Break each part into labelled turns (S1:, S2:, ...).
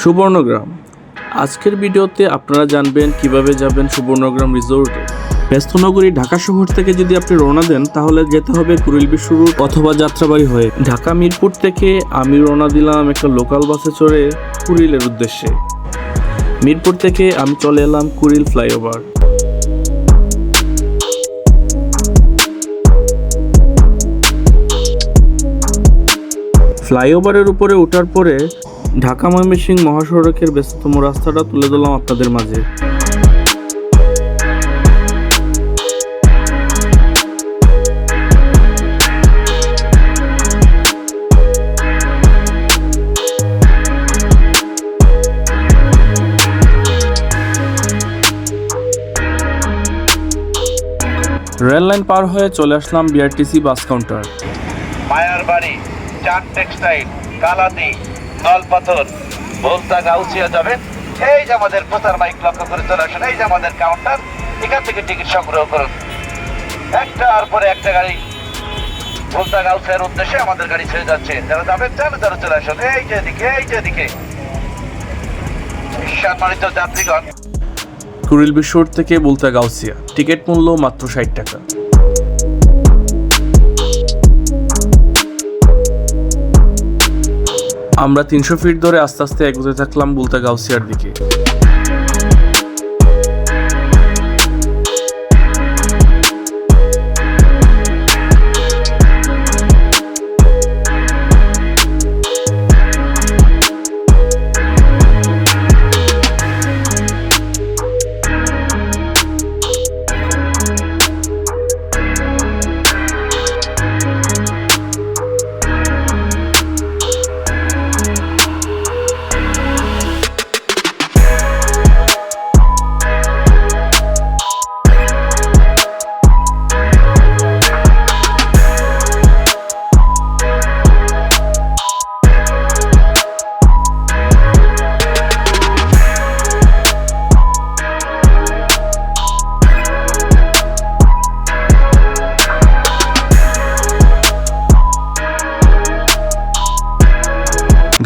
S1: সুবর্ণগ্রাম। আজকের ভিডিওতে আপনারা জানবেন কীভাবে যাবেন সুবর্ণগ্রাম রিসোর্টে ব্যস্তনগরী ঢাকা শহর থেকে যদি আপনি রওনা দেন, তাহলে যেতে হবে কুড়িল বিশ্ব রুট অথবা যাত্রাবাড়ি হয়ে। ঢাকা মিরপুর থেকে আমি রওনা দিলাম একটা লোকাল বাসে চড়ে কুড়িলের উদ্দেশ্যে। মিরপুর থেকে আমি চলে এলাম কুড়িল ফ্লাইওভার ফ্লাইওভারের উপরে ওঠার পরে ঢাকা ময়মনসিংহ মহাসড়কের ব্যস্ততম রাস্তাটা তুলে ধরলাম আপনাদের মাঝে। রেল লাইন পার হয়ে চলে আসলাম বিআরটিসি বাস কাউন্টার।
S2: মায়ার বাড়ি চাঁদ টেক্সটাইল কালাদি। নলপাথর ভোলতা গাউসিয়া যাবেন এই যে আমাদের প্রচার মাইক লক্ষ্য করে চলে আসুন। এই যে আমাদের কাউন্টার এখান থেকে টিকিট সংগ্রহ করুন। একটার পরে একটা গাড়ি। ভোলতা গাউসিয়ার উদ্দেশ্যে আমাদের গাড়ি ছেড়ে যাচ্ছে। যারা যাবেন চান তারা চলে আসুন। এই যে এদিকে, এই যে এদিকে। সম্মানিত যাত্রীগণ।
S1: কুড়িল বিশ্বর থেকে বলতে গাউসিয়া টিকিট মূল্য মাত্র ষাট টাকা। আমরা তিনশো ফিট ধরে আস্তে আস্তে এগোতে থাকলাম বুলতা গাউসিয়ার দিকে।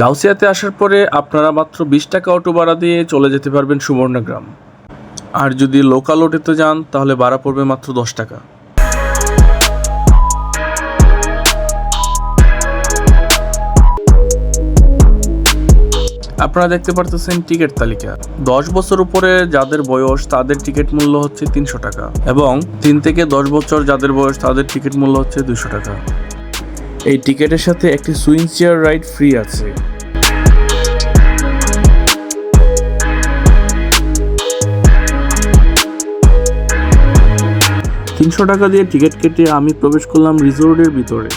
S1: গাউসিয়াতে আসার পরে আপনারা মাত্র বিশ টাকা অটো ভাড়া দিয়ে চলে যেতে পারবেন সুবর্ণগ্রাম আর যদি লোকাল অটোতে যান, তাহলে ভাড়া পড়বে মাত্র দশ টাকা। আপনারা দেখতে পারতেছেন টিকিট তালিকা। দশ বছর উপরে যাদের বয়স, তাদের টিকিট মূল্য হচ্ছে তিনশো টাকা। এবং তিন থেকে দশ বছর যাদের বয়স, তাদের টিকিট মূল্য হচ্ছে দুশো টাকা। এই টিকেটের সাথে একটি সুইং চেয়ার রাইড ফ্রি আছে। তিনশো টাকা দিয়ে টিকিট কেটে আমি প্রবেশ করলাম রিসোর্টের ভিতরে।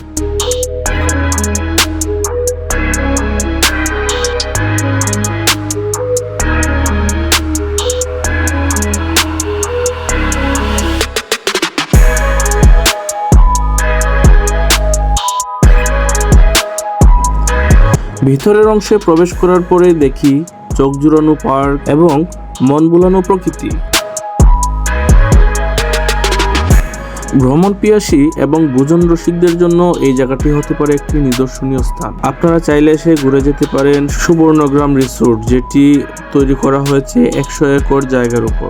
S1: ভিতরের অংশে প্রবেশ করার পরে দেখি চোখ জুড়ানো পার্ক এবং মন বুলানো প্রকৃতি। ভ্রমণ পিয়াসী এবং ভোজন রসিকদের জন্য এই জায়গাটি হতে পারে একটি নিদর্শনীয় স্থান। আপনারা চাইলে এসে ঘুরে যেতে পারেন সুবর্ণগ্রাম রিসোর্ট, যেটি তৈরি করা হয়েছে একশো একর জায়গার উপর।